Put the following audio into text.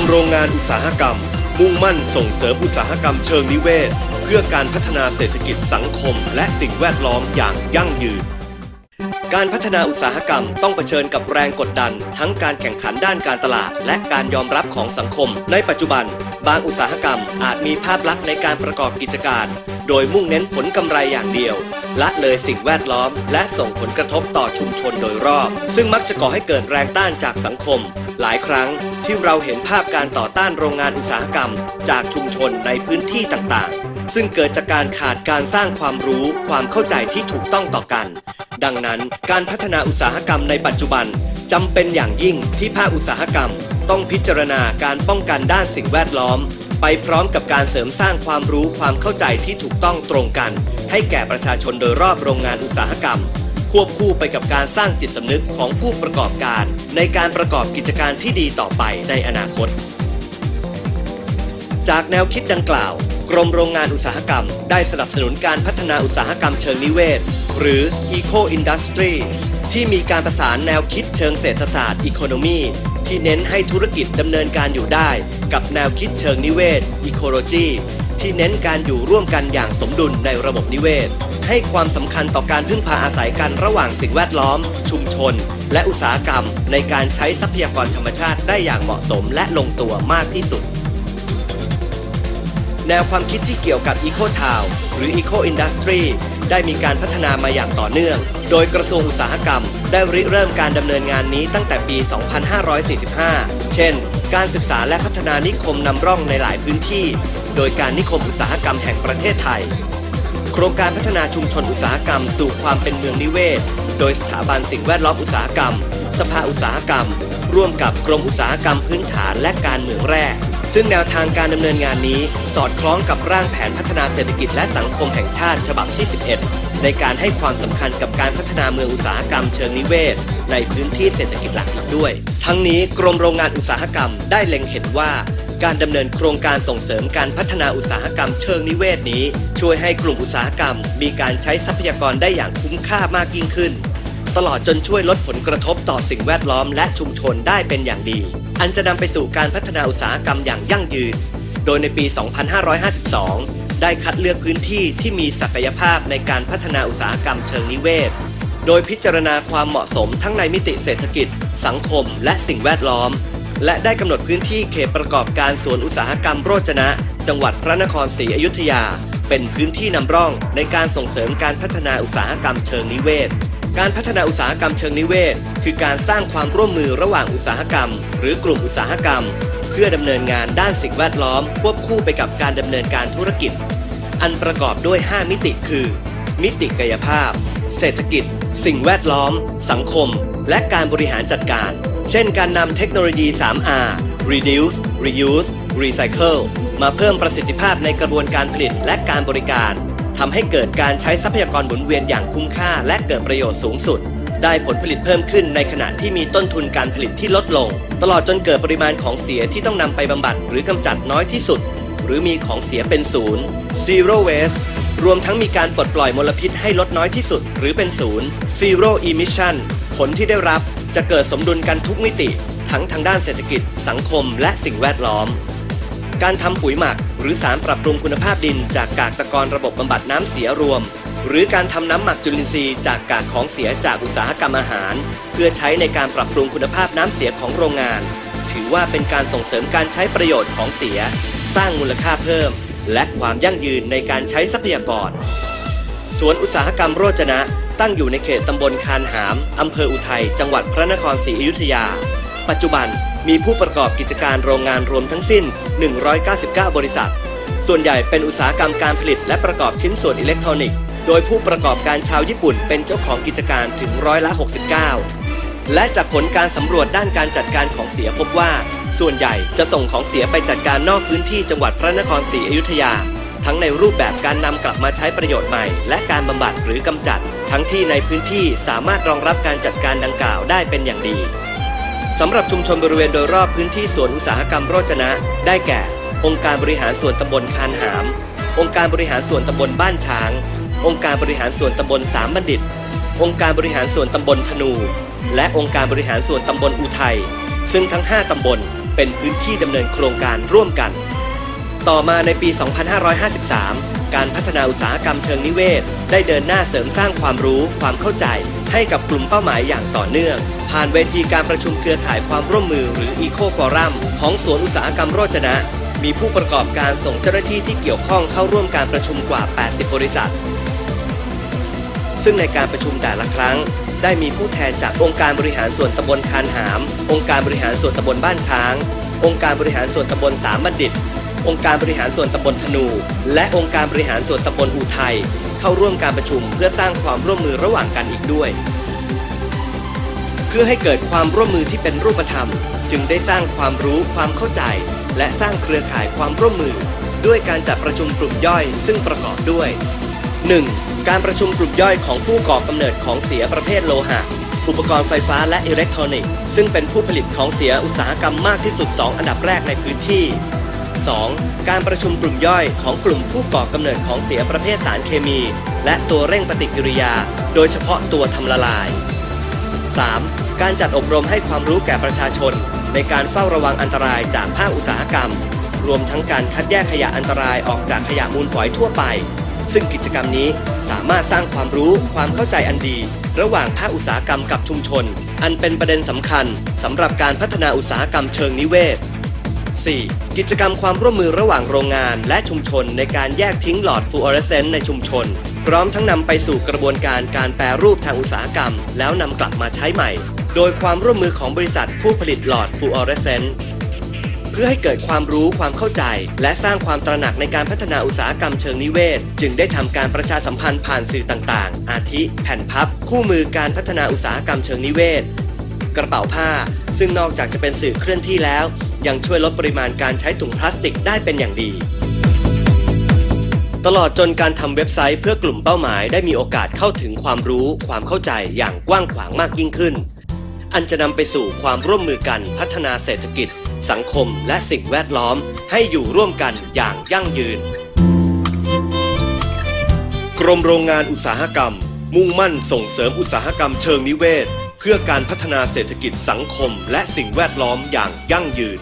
มโรงงานอุตสาหกรรม มุ่งมั่นส่งเสริมอุตสาหกรรมเชิงนิเวศ เพื่อการพัฒนาเศรษฐกิจสังคม และสิ่งแวดล้อมอย่างยั่งยืน การพัฒนาอุตสาหกรรมต้องเผชิญกับแรงกดดัน ทั้งการแข่งขันด้านการตลาด และการยอมรับของสังคม ในปัจจุบัน บางอุตสาหกรรมอาจมีภาพลักษณ์ในการประกอบกิจการ โดยมุ่งเน้นผลกำไรอย่างเดียวละเลยสิ่งแวดล้อม และส่งผลกระทบต่อชุมชนโดยรอบ ซึ่งมักจะก่อให้เกิดแรงต้านจากสังคม หลายครั้งที่เราเห็นภาพการต่อต้านโรงงานอุตสาหกรรม จากชุมชนในพื้นที่ต่างๆ ซึ่งเกิดจากการขาดการสร้างความรู้ความเข้าใจที่ถูกต้องต่อกัน ดังนั้นการพัฒนาอุตสาหกรรมในปัจจุบันจำเป็นอย่างยิ่งที่ภาคอุตสาหกรรม ต้องพิจารณาการป้องกันด้านสิ่งแวดล้อม ไปพร้อมกับการเสริมสร้างความรู้ความเข้าใจที่ถูกต้องตรงกัน ให้แก่ประชาชนโดยรอบโรงงานอุตสาหกรรม วบคู่ไปกับการสร้างจิตสำนึกของผู้ประกอบการ ในการประกอบกิจการที่ดีต่อไปในอนาคต จากแนวคิดดังกล่าว กรมโรงงานอุตสาหกรรม ได้สนับสนุนการพัฒนาอุตสาหกรรมเชิงนิเวศ หรือ Eco Industry ที่มีการประสานแนวคิดเชิงเศรษฐศาสตร์ Economy ที่เน้นให้ธุรกิจดำเนินการอยู่ได้ กับแนวคิดเชิงนิเวศ Ecology ที่เน้นการอยู่ร่วมกันอย่างสมดุลในระบบนิเวศ ให้ความสำคัญต่อการพึ่งพาอาศัยกันระหว่างสิ่งแวดล้อม ชุมชน และอุตสาหกรรม ในการใช้ทรัพยากรธรรมชาติได้อย่างเหมาะสมและลงตัวมากที่สุด แนวความคิดที่เกี่ยวกับ Eco Town หรือ Eco Industry ได้มีการพัฒนามาอย่างต่อเนื่อง โดยกระทรวงอุตสาหกรรม ได้ริเริ่มการดำเนินงานนี้ตั้งแต่ปี 2545 เช่น การศึกษาและพัฒนานิคมนำร่องในหลายพื้นที่ โดยการนิคมอุตสาหกรรมแห่งประเทศไทย ครงการพัฒนาชุมชนอุตสาหกรรม สู่ความเป็นเมืองนิเวศ โดยสถาบันสิ่งแวดล้อมอุตสาหกรรม สภาอุตสาหกรรม ร่วมกับกรมอุตสาหกรรมพื้นฐานและการเมืองแร่ซึ่งแนวทางการดำเนินงานนี้ สอดคล้องกับร่างแผนพัฒนาเศรษฐกิจและสังคมแห่งชาติฉบับที่ 11 ในการให้ความสำคัญกับการพัฒนาเมืองอุตสาหกรรมเชิงนิเวศ ในพื้นที่เศรษฐกิจหลักอีกด้วย ทั้งนี้กรมโรงงานอุตสาหกรรมได้เล็งเห็นว่า การดำเนินโครงการส่งเสริมการพัฒนาอุตสาหกรรมเชิงนิเวศนี้ ช่วยให้กลุ่มอุตสาหกรรม มีการใช้ทรัพยากรได้อย่างคุ้มค่ามากยิ่งขึ้น ตลอดจนช่วยลดผลกระทบต่อสิ่งแวดล้อมและชุมชนได้เป็นอย่างดี อันจะนำไปสู่การพัฒนาอุตสาหกรรมอย่างยั่งยืน โดยในปี 2552 ได้คัดเลือกพื้นที่ที่มีศักยภาพในการพัฒนาอุตสาหกรรมเชิงนิเวศ โดยพิจารณาความเหมาะสมทั้งในมิติเศรษฐกิจ สังคม และสิ่งแวดล้อม และได้กำหนดพื้นที่เขตประกอบการสวนอุตสาหกรรมโรจนะ จังหวัดพระนครศรีอยุธยา เป็นพื้นที่นำร่องในการส่งเสริมการพัฒนาอุตสาหกรรมเชิงนิเวศ การพัฒนาอุตสาหกรรมเชิงนิเวศ คือการสร้างความร่วมมือระหว่างอุตสาหกรรม หรือกลุ่มอุตสาหกรรม เพื่อดำเนินงานด้านสิ่งแวดล้อม ควบคู่ไปกับการดำเนินการธุรกิจ อันประกอบด้วย 5 มิติคือ มิติกายภาพ เศรษฐกิจ สิ่งแวดล้อม สังคม และการบริหารจัดการ เช่นการนำเทคโนโลยี 3R reduce reuse recycle มาเพิ่มประสิทธิภาพในกระบวนการผลิตและการบริการทำให้เกิดการใช้ทรัพยากรหมุนเวียนอย่างคุ้มค่า และเกิดประโยชน์สูงสุด ได้ผลผลิตเพิ่มขึ้นในขณะที่มีต้นทุนการผลิตที่ลดลง ตลอดจนเกิดปริมาณของเสียที่ต้องนำไปบำบัดหรือกำจัดน้อยที่สุด หรือมีของเสียเป็นศูนย์ zero waste รวมทั้งมีการปลดปล่อยมลพิษให้ลดน้อยที่สุด หรือเป็นศูนย์ zero emission ผลที่ได้รับ จะเกิดสมดุลกันทุกมิติ ทั้งทางด้านเศรษฐกิจ สังคม และสิ่งแวดล้อม การทำปุ๋ยหมัก หรือสารปรับปรุงคุณภาพดิน จากกากตะกอนระบบบำบัดน้ำเสียรวม หรือการทำน้ำหมักจุลินทรีย์จากกากของเสียจากอุตสาหกรรมอาหาร เพื่อใช้ในการปรับปรุงคุณภาพน้ำเสียของโรงงาน ถือว่าเป็นการส่งเสริมการใช้ประโยชน์ของเสีย สร้างมูลค่าเพิ่ม และความยั่งยืนในการใช้ทรัพยากรสวนอุตสาหกรรมโรจนะ ตั้งอยู่ในเขตตำบลคานหาม อำเภออุทัย จังหวัดพระนครศรีอยุธยา ปัจจุบันมีผู้ประกอบกิจการโรงงานรวมทั้งสิ้น 199 บริษัท ส่วนใหญ่เป็นอุตสาหกรรมการผลิตและประกอบชิ้นส่วนอิเล็กทรอนิกส์ โดยผู้ประกอบการชาวญี่ปุ่นเป็นเจ้าของกิจการถึงร้อยละ 69 และจากผลการสำรวจด้านการจัดการของเสียพบว่า ส่วนใหญ่จะส่งของเสียไปจัดการนอกพื้นที่จังหวัดพระนครศรีอยุธยา ทั้งในรูปแบบการนำกลับมาใช้ประโยชน์ใหม่ และการบำบัดหรือกำจัด ทั้งที่ในพื้นที่สามารถรองรับการจัดการดังกล่าวได้เป็นอย่างดีสำหรับชุมชนบริเวณโดยรอบพื้นที่สวนอุตสาหกรรมโรจนะ ได้แก่ องค์การบริหารส่วนตำบลคานหาม องค์การบริหารส่วนตำบลบ้านช้าง องค์การบริหารส่วนตำบลสามบัณฑิต องค์การบริหารส่วนตำบลธนู และองค์การบริหารส่วนตำบลอุทัยซึ่งทั้ง 5ตำบลเป็นพื้นที่ดำเนินโครงการร่วมกัน ต่อมาในปี 2553 การพัฒนาอุตสาหกรรมเชิงนิเวศ ได้เดินหน้าเสริมสร้างความรู้ความเข้าใจ ให้กับกลุ่มเป้าหมายอย่างต่อเนื่อง ผ่านเวทีการประชุมเครือข่ายความร่วมมือหรือ Eco Forum ของสวนอุตสาหกรรมโรจนะ มีผู้ประกอบการส่งเจ้าหน้าที่ที่เกี่ยวข้องเข้าร่วมการประชุมกว่า 80 บริษัท ซึ่งในการประชุมแต่ละครั้งได้มีผู้แทนจากองค์การบริหารส่วนตำบลคานหาม องค์การบริหารส่วนตำบลบ้านช้าง องค์การบริหารส่วนตำบลสามบัณฑิต องค์การบริหารส่วนตำบลธนู และองค์การบริหารส่วนตำบลอุทัยเข้าร่วมการประชุมเพื่อสร้างความร่วมมือระหว่างกันอีกด้วย เพื่อให้เกิดความร่วมมือที่เป็นรูปธรรม จึงได้สร้างความรู้ความเข้าใจ และสร้างเครือข่ายความร่วมมือ ด้วยการจัดประชุมกลุ่มย่อยซึ่งประกอบด้วย 1. การประชุมกลุ่มย่อยของผู้ก่อกำเนิดของเสียประเภทโลหะ อุปกรณ์ไฟฟ้าและอิเล็กทรอนิกส์ ซึ่งเป็นผู้ผลิตของเสียอุตสาหกรรมมากที่สุด 2 อันดับแรกในพื้นที่ 2. การประชุมกลุ่มย่อยของกลุ่มผู้ก่อกำเนิดของเสียประเภทสารเคมี และตัวเร่งปฏิกิริยา โดยเฉพาะตัวทำละลาย 3. การจัดอบรมให้ความรู้แก่ประชาชน ในการเฝ้าระวังอันตรายจากภาคอุตสาหกรรม รวมทั้งการคัดแยกขยะอันตรายออกจากขยะมูลฝอยทั่วไป ซึ่งกิจกรรมนี้สามารถสร้างความรู้ความเข้าใจอันดี ระหว่างภาคอุตสาหกรรมกับชุมชน อันเป็นประเด็นสำคัญสำหรับการพัฒนาอุตสาหกรรมเชิงนิเวศ 4. กิจกรรมความร่วมมือระหว่างโรงงานและชุมชนในการแยกทิ้งหลอดฟลูออเรสเซนต์ในชุมชน พร้อมทั้งนำไปสู่กระบวนการการแปรรูปทางอุตสาหกรรม แล้วนำกลับมาใช้ใหม่ โดยความร่วมมือของบริษัทผู้ผลิตหลอดฟลูออเรสเซนต์เพื่อให้เกิดความรู้ความเข้าใจ และสร้างความตระหนักในการพัฒนาอุตสาหกรรมเชิงนิเวศ จึงได้ทำการประชาสัมพันธ์ผ่านสื่อต่างๆ อาทิ แผ่นพับ คู่มือการพัฒนาอุตสาหกรรมเชิงนิเวศ กระเป๋าผ้า ซึ่งนอกจากจะเป็นสื่อเคลื่อนที่แล้ว ยังช่วยลดปริมาณการใช้ถุงพลาสติกได้เป็นอย่างดี ตลอดจนการทำเว็บไซต์เพื่อกลุ่มเป้าหมายได้มีโอกาสเข้าถึงความรู้ความเข้าใจอย่างกว้างขวางมากยิ่งขึ้น อันจะนำไปสู่ความร่วมมือกันพัฒนาเศรษฐกิจ สังคมและสิ่งแวดล้อม ให้อยู่ร่วมกันอย่างยั่งยืน กรมโรงงานอุตสาหกรรม มุ่งมั่นส่งเสริมอุตสาหกรรมเชิงนิเวศเพื่อการพัฒนาเศรษฐกิจสังคมและสิ่งแวดล้อมอย่างยั่งยืน